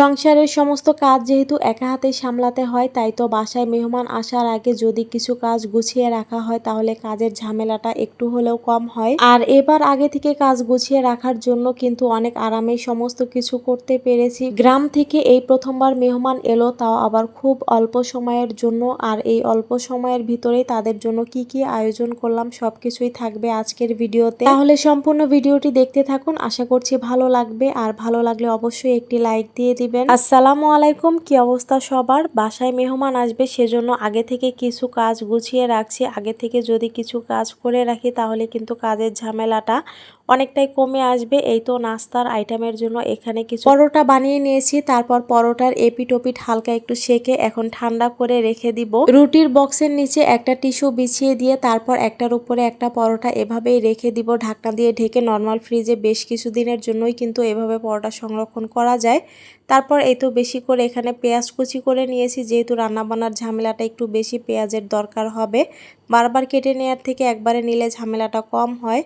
সংসারের সমস্ত কাজ যেহেতু একা হাতে সামলাতে হয়, তাই তো বাসায় মেহমান আসার আগে যদি কিছু কাজ গুছিয়ে রাখা হয়, তাহলে কাজের ঝামেলাটা একটু হলেও কম হয়। আর এবার আগে থেকে কাজ গুছিয়ে রাখার জন্য কিন্তু অনেক আরামে সমস্ত কিছু করতে পেরেছি। গ্রাম থেকে এই প্রথমবার মেহমান এলো, তাও আবার খুব অল্প সময়ের জন্য। আর এই অল্প সময়ের ভিতরে তাদের জন্য কি কি আয়োজন করলাম, সবকিছুই থাকবে আজকের ভিডিওতে। তাহলে সম্পূর্ণ ভিডিওটি দেখতে থাকুন, আশা করছি ভালো লাগবে। আর ভালো লাগলে অবশ্যই একটি লাইক দিয়ে দিবেন। আসসালামু আলাইকুম, কি অবস্থা সবার? বাসায় মেহমান আসবে, সেজন্য আগে থেকে কিছু কাজ গুছিয়ে রাখছি। আগে থেকে যদি কিছু কাজ করে রাখি, তাহলে কিন্তু কাজের ঝামেলাটা অনেকটাই কমে আসবে। এই তো নাস্তার আইটেমের জন্য এখানে কিছু পরোটা বানিয়ে নিয়েছি, তারপর পরোটার এপিট ওপিট হালকা একটু সেকে এখন ঠান্ডা করে রেখে দিব। রুটির বক্সের নিচে একটা টিস্যু বিছিয়ে দিয়ে তারপর একটার উপরে একটা পরোটা এভাবেই রেখে দিব। ঢাকনা দিয়ে ঢেকে নর্মাল ফ্রিজে বেশ কিছু দিনের জন্যই কিন্তু এভাবে পরোটা সংরক্ষণ করা যায়। তারপর এই তো বেশি করে এখানে পেঁয়াজ কুচি করে নিয়েছি, যেহেতু রান্নাবান্নার ঝামেলাটা একটু বেশি পেঁয়াজের দরকার হবে। বারবার কেটে নেওয়ার থেকে একবারে নিলে ঝামেলাটা কম হয়।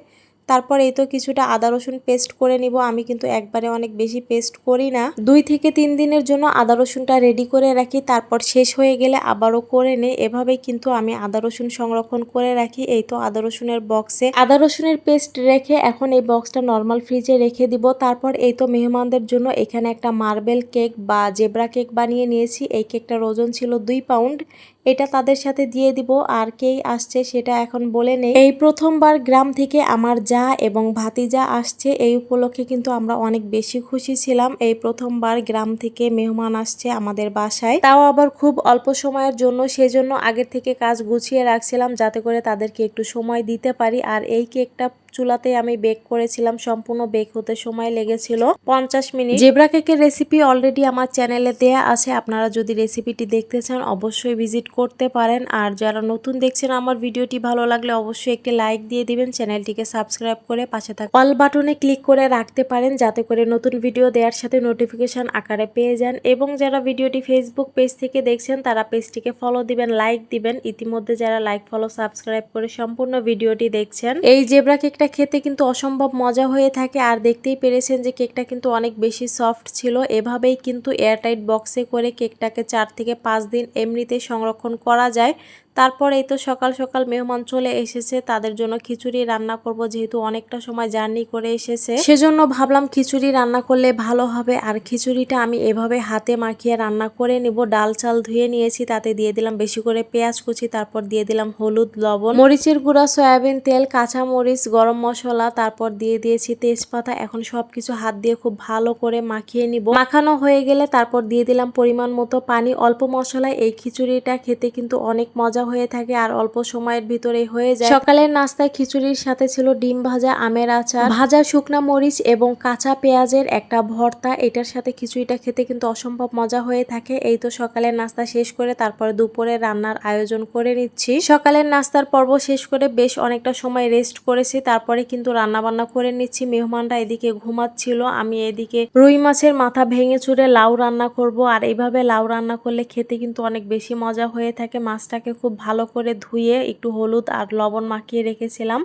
তারপর এই তো কিছুটা আদা রসুন পেস্ট করে নিব। আমি কিন্তু একবারে অনেক বেশি পেস্ট করি না। দুই থেকে তিন দিনের জন্য আদা রসুনটা রেডি করে রাখি। তারপর শেষ হয়ে গেলে আবারও করে নেই। এভাবেই কিন্তু আমি আদা রসুন সংরক্ষণ করে রাখি। এই তো আদা রসুনের বক্সে আদা রসুনের পেস্ট রেখে এখন এই বক্সটা নর্মাল ফ্রিজে রেখে দিব। তারপর এই তো মেহমানদের জন্য এখানে একটা মার্বেল কেক বা জেব্রা কেক বানিয়ে নিয়েছি। এই কেকটার ওজন ছিল দুই পাউন্ড এটা তাদের সাথে দিয়ে দিব, আর কেই আসছে সেটা এখন বলে নেই। এই প্রথমবার গ্রাম থেকে আমার যা এবং ভাতিজা আসছে এই উপলক্ষে কিন্তু আমরা অনেক বেশি খুশি ছিলাম। এই প্রথমবার গ্রাম থেকে মেহমান আসছে আমাদের বাসায়। তাও আবার খুব অল্প সময়ের জন্য সেজন্য আগের থেকে কাজ গুছিয়ে রাখছিলাম যাতে করে তাদেরকে একটু সময় দিতে পারি। আর এই কেকটা চুলাতে আমি বেক করেছিলাম, সম্পূর্ণ বেক হতে সময় লেগেছিল। পঞ্চাশ মিনিট। জেব্রা কেকের রেসিপি অলরেডি আমার চ্যানেলে দেয়া আছে, আপনারা যদি রেসিপিটি দেখতে চান, অবশ্যই ভিজিট করতে পারেন। আর যারা নতুন দেখছেন আমার ভিডিওটি ভালো লাগলে অবশ্যই একটি লাইক দিয়ে দিবেন চ্যানেলটিকে সাবস্ক্রাইব করে পাশে থাকা অল বাটনে ক্লিক করে রাখতে পারেন, যাতে করে নতুন ভিডিও দেওয়ার সাথে নোটিফিকেশন আকারে পেয়ে যান। এবং যারা ভিডিওটি ফেসবুক পেজ থেকে দেখছেন, তারা পেজটিকে ফলো দিবেন লাইক দিবেন। ইতিমধ্যে যারা লাইক ফলো সাবস্ক্রাইব করে সম্পূর্ণ ভিডিওটি দেখছেন। এই জেব্রা কেকটা খেতে কিন্তু অসম্ভব মজা হয়ে থাকে। আর দেখতেই পেরেছেন যে কেকটা কিন্তু অনেক বেশি সফট ছিল। এভাবেই কিন্তু এয়ারটাইট বক্সে করে কেকটাকে চার থেকে পাঁচ দিন এমনিতে সংরক্ষণ করা যায়। তারপর এই তো সকাল সকাল মেহমান চলে এসেছে, তাদের জন্য খিচুড়ি রান্না করব যেহেতু অনেকটা সময় জার্নি করে এসেছে। সেজন্য ভাবলাম খিচুড়ি রান্না করলে ভালো হবে, আর খিচুড়িটা আমি এভাবে হাতে মাখিয়ে রান্না করে নিব। ডাল চাল ধুয়ে নিয়েছি, তাতে দিয়ে দিলাম বেশি করে পেঁয়াজ কুচি, তারপর দিয়ে দিলাম হলুদ, লবণ, মরিচের গুঁড়া, সয়াবিন তেল কাঁচা মরিচ গরম মশলা, তারপর দিয়ে দিয়েছি তেজপাতা। এখন সব কিছু হাত দিয়ে খুব ভালো করে মাখিয়ে নিব। মাখানো হয়ে গেলে তারপর দিয়ে দিলাম পরিমাণ মতো পানি। অল্প মশলায় এই খিচুড়িটা খেতে কিন্তু অনেক মজা হয়ে থাকে আর অল্প সময়ের ভিতরে হয়ে যায়। সকালের নাস্তায় খিচুড়ির সাথে ছিল ডিম ভাজা, আমের আচার, ভাজা শুকনা মরিচ এবং কাঁচা পেঁয়াজের একটা ভর্তা। এটার সাথে খিচুড়িটা খেতে কিন্তু অসম্ভব মজা হয়ে থাকে। এই তো সকালের নাস্তা শেষ করে তারপরে দুপুরে রান্নার আয়োজন করে নিচ্ছি। সকালের নাস্তার পর্ব শেষ করে বেশ অনেকটা সময় রেস্ট করেছি। তারপরে কিন্তু রান্না বান্না করে নিচ্ছি। মেহমানরা এদিকে ঘুমাচ্ছিল, আমি এদিকে রুই মাছের মাথা ভেঙে চুরে লাউ রান্না করব। আর এইভাবে লাউ রান্না করলে খেতে কিন্তু অনেক বেশি মজা হয়ে থাকে। মাছটাকে খুব ভালো করে ধুয়ে একটু হলুদ আর লবণ মাখিয়ে রেখেছিলাম।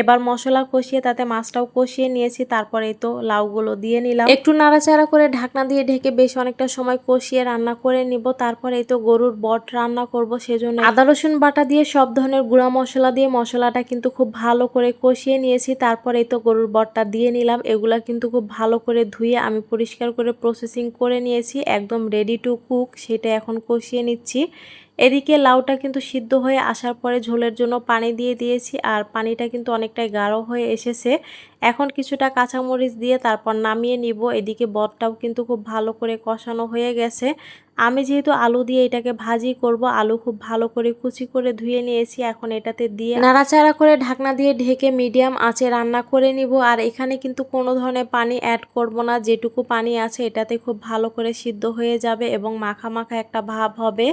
এবার মশলা কষিয়ে তাতে মাছটাও কষিয়ে নিয়েছি, তারপরে তো লাউগুলো দিয়ে নিলাম। একটু নাড়াচাড়া করে ঢাকনা দিয়ে ঢেকে বেশ অনেকটা সময় কষিয়ে রান্না করে নিব। তারপরে তো গরুর বট রান্না করব সেজন্য। আদা, রসুন বাটা দিয়ে সব ধরনের গুঁড়া মশলা দিয়ে মশলাটা কিন্তু খুব ভালো করে কষিয়ে নিয়েছি। তারপরে তো গরুর বটটা দিয়ে নিলাম। এগুলা কিন্তু খুব ভালো করে ধুয়ে আমি পরিষ্কার করে প্রসেসিং করে নিয়েছি, একদম রেডি টু কুক সেটা এখন কষিয়ে নিচ্ছি। এদিকে লাউটা কিন্তু সিদ্ধ হয়ে আসার পরে ঝোলের জন্য পানি দিয়ে দিয়েছি আর পানিটা কিন্তু অনেকটাই গাঢ় হয়ে এসেছে। এখন কিছুটা কাঁচামরিচ দিয়ে তারপর নামিয়ে নিব। এদিকে বটটাও কিন্তু খুব ভালো করে কষানো হয়ে গেছে। আমি যেহেতু আলু দিয়ে এটাকে ভাজি করব, আলু খুব ভালো করে কুচি করে ধুয়ে নিয়েছি, এখন এটাতে দিয়ে নাড়াচাড়া করে ঢাকনা দিয়ে ঢেকে মিডিয়াম আঁচে রান্না করে নিব। আর এখানে কিন্তু কোনো ধরনের পানি অ্যাড করব না, যেটুকু পানি আছে এটাতে খুব ভালো করে সিদ্ধ হয়ে যাবে এবং মাখা মাখা একটা ভাব হবে।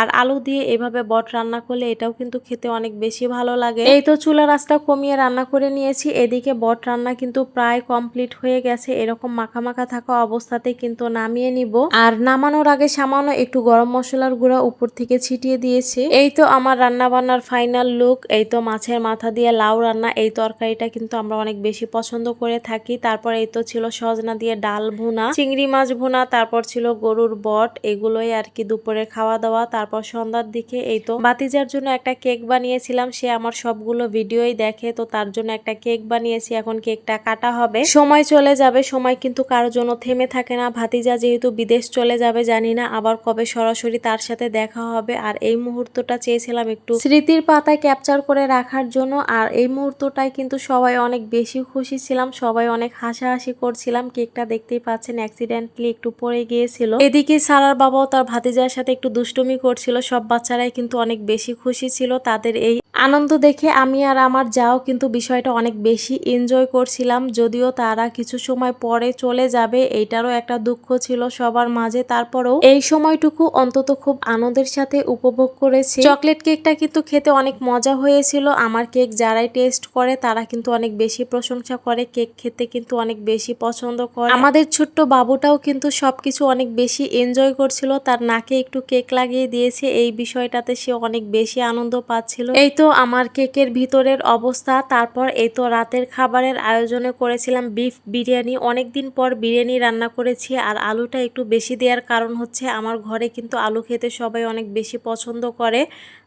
আর আলু দিয়ে এভাবে বট রান্না করলে এটাও কিন্তু খেতে অনেক বেশি ভালো লাগে। এই তো চুলা রাসটা কমিয়ে রান্না করে নিয়েছি, এদিকে বট রান্না কিন্তু প্রায় কমপ্লিট হয়ে গেছে, এরকম মাখা মাখা থাকা অবস্থাতে কিন্তু নামিয়ে নিব। আর নামানোর আগে সামান্য একটু গরম মশলার গুঁড়া উপর থেকে ছিটিয়ে দিয়েছি। এই তো আমার রান্না বান্নার ফাইনাল লুক এই তো মাছের মাথা দিয়ে লাউ রান্না, এই তরকারিটা কিন্তু আমরা অনেক বেশি পছন্দ করে থাকি। তারপর এই তো ছিল সজনা দিয়ে ডাল ভুনা, চিংড়ি মাছ ভুনা, তারপর ছিল গরুর বট, এগুলোই আর কি দুপুরে খাওয়া দাওয়া। তারপর সন্ধ্যার দিকে এই তো বাতিজার জন্য একটা কেক বানিয়েছিলাম, সে আমার সবগুলো ভিডিওই দেখে, তো তার জন্য একটা কেক বানিয়েছি, এখন কেকটা কাটা হবে। সময় চলে যাবে, সময় কিন্তু কারোর জন্য থেমে থাকে না। ভাতিজা যেহেতু বিদেশ চলে যাবে, জানি না আবার কবে সরাসরি তার সাথে দেখা হবে? আর এই মুহূর্তটা চেয়েছিলাম একটু স্মৃতির পাতায় ক্যাপচার করে রাখার জন্য। আর এই মুহূর্তটাই কিন্তু সবাই অনেক বেশি খুশি ছিলাম, সবাই অনেক হাসাহাসি করছিলাম। কেকটা দেখতেই পাচ্ছেন অ্যাক্সিডেন্টলি একটু পড়ে গিয়েছিল। এদিকে সারার বাবাও তার ভাতিজার সাথে একটু দুষ্টুমি করছিল, সব বাচ্চারাই কিন্তু অনেক বেশি খুশি ছিল। তাদের এই আনন্দ দেখে আমি আর আমার যাও কিন্তু বিষয়টা অনেক বেশি এনজয় করছিলাম, যদিও তারা কিছু সময় পরে চলে যাবে, এইটারও একটা দুঃখ ছিল সবার মাঝে। তারপরেও এই সময়টুকু অন্তত খুব আনন্দের সাথে উপভোগ করেছি। চকলেট কেকটা কিন্তু খেতে অনেক মজা হয়েছিল। আমার কেক যারাই টেস্ট করে, তারা কিন্তু অনেক বেশি প্রশংসা করে। কেক খেতে কিন্তু অনেক বেশি পছন্দ করে। আমাদের ছোট্ট বাবুটাও কিন্তু সবকিছু অনেক বেশি এনজয় করছিল। তার নাকে একটু কেক লাগিয়ে দিয়েছে। এই বিষয়টাতে সে অনেক বেশি আনন্দ পাচ্ছিল। এই তো আমার কেকের ভিতরের অবস্থা, তারপর এই তো রাতের খাবারের আয়োজনে করেছিলাম বিফ বিরিয়ানি। অনেক দিন পর বিরিয়ানি রান্না করেছি আর আলুটা একটু বেশি দেওয়ার কারণ হচ্ছে আমার ঘরে কিন্তু আলু খেতে সবাই অনেক বেশি পছন্দ করে।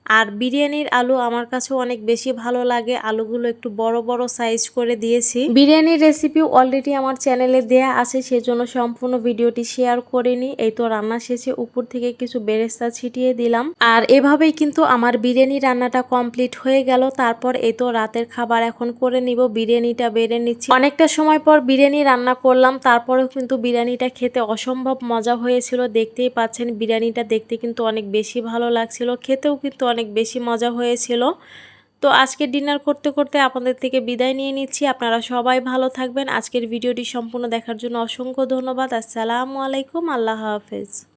আর বিরিয়ানির আলু আমার কাছেও অনেক বেশি ভালো লাগে। আলুগুলো একটু বড় বড় সাইজ করে দিয়েছি। বিরিয়ানির রেসিপি অলরেডি আমার চ্যানেলে দেয়া আছে, সেজন্য সম্পূর্ণ ভিডিওটি শেয়ার করিনি। এই তো রান্না শেষে উপর থেকে কিছু বেরেস্তা ছিটিয়ে দিলাম। আর এভাবেই কিন্তু আমার বিরিয়ানি রান্নাটা কমপ্লিট হয়ে গেল। তারপর এই তো রাতের খাবার এখন করে নিব। বিরিয়ানিটা বেড়ে নিচ্ছি। অনেকটা সময় পর বিরিয়ানি রান্না করলাম। তারপরেও কিন্তু বিরিয়ানিটা খেতে অসম্ভব মজা হয়েছিল। দেখতেই পাচ্ছেন, বিরিয়ানিটা দেখতে কিন্তু অনেক বেশি ভালো লাগছিল। খেতেও কিন্তু অনেক বেশি মজা হয়েছিল। তো আজকে ডিনার করতে করতে আপনাদের থেকে বিদায় নিয়ে নিচ্ছি। আপনারা সবাই ভালো থাকবেন। আজকের ভিডিওটি সম্পূর্ণ দেখার জন্য অসংখ্য ধন্যবাদ। আসসালামু আলাইকুম। আল্লাহ হাফেজ।